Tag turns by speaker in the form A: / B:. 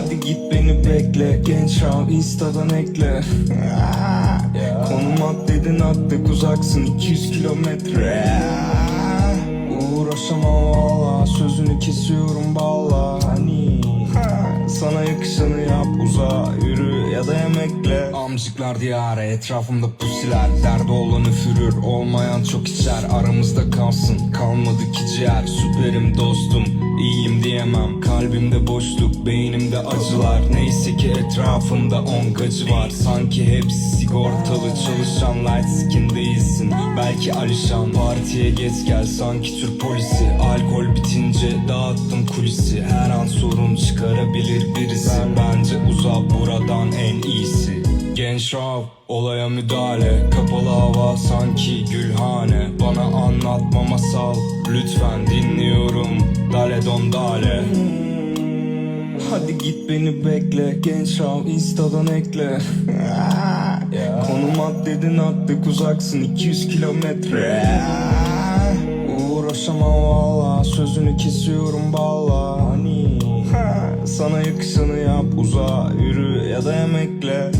A: Hadi git beni bekle Genç al instadan ekle. Konum at dedin attık uzaksın 200 kilometre. Uğraşamam valla Sözünü kesiyorum Hani Sana yakışanı yap uza Yürü ya da yemekle Amcıklar diyarı etrafımda pusiler. Derdi olan üfürür olmayan çok içer. Aramızda kalsın kalmadı ki ciğer. Süperim dostum iyiyim diyemem. Kalbimde boşluk beynimde acılar. Neyse ki etrafında on gacı var. Sanki hepsi sigortalı çalışan light skin değilsin. Belki Alişan partiye geç gel. Sanki Türk polisi. Alkol bitince dağıttım kulisi. Her çıkarabilir birisi. Bence uzak buradan en iyisi. Genç rav olaya müdahale. Kapalı hava sanki gülhane. Bana anlatma masal Lütfen dinliyorum. Dale don dale. Hadi git beni bekle. Genç rav instadan ekle. Konum at dedin attık uzaksın. 200 kilometre. Uğraşamam valla Sözünü kesiyorum balla Yoksa yürü ya da yemekle